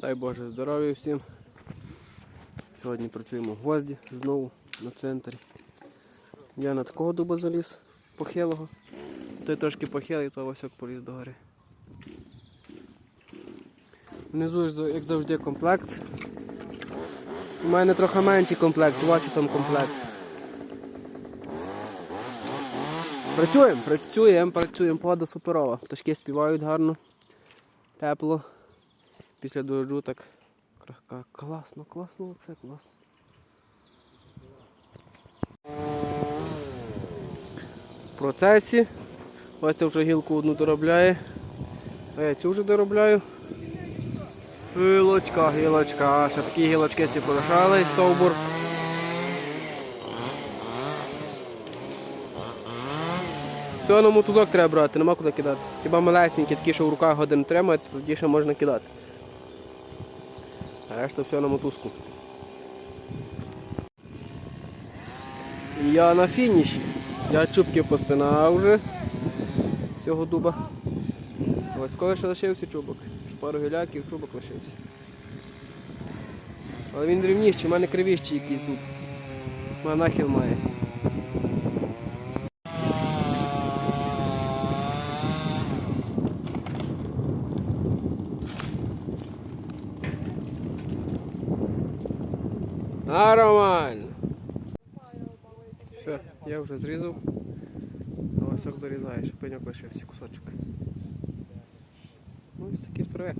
Дай Боже здоров'я всім. Сьогодні працюємо в гвозді знову на центрі. Я на такого дуба заліз похилого. Той трошки похилий, то Васьок поліз до гори. Внизу, як завжди, комплект. У мене трохи менший комплект, у Васі там комплект. Працюємо, працюємо, працюємо, погода суперова. Пташки співають гарно, тепло. Після дождю так. Класно, класно, це класно. В процесі. Це вже гілку одну доробляє. А я цю вже доробляю. Гілочка, гілочка. Ще такі гілочки всі полишали, стовбур. Все на мотузок треба брати, нема куди кидати. Хіба малесенькі, такі, що в руках годин тримають, тоді ще можна кидати. А решта все на мотузку. Я на фініші. Я чубки постинав вже з цього дуба. Ось коли ще лишився чубок. Пару гіляків, чубок лишився. Але він рівніший, у мене кривіший якийсь дуб. У мене нахил має. Нормально. Все, я вже зрізав. Давай сок дорізаєш, пеньок лишився кусочок. Ну, ось такі справи.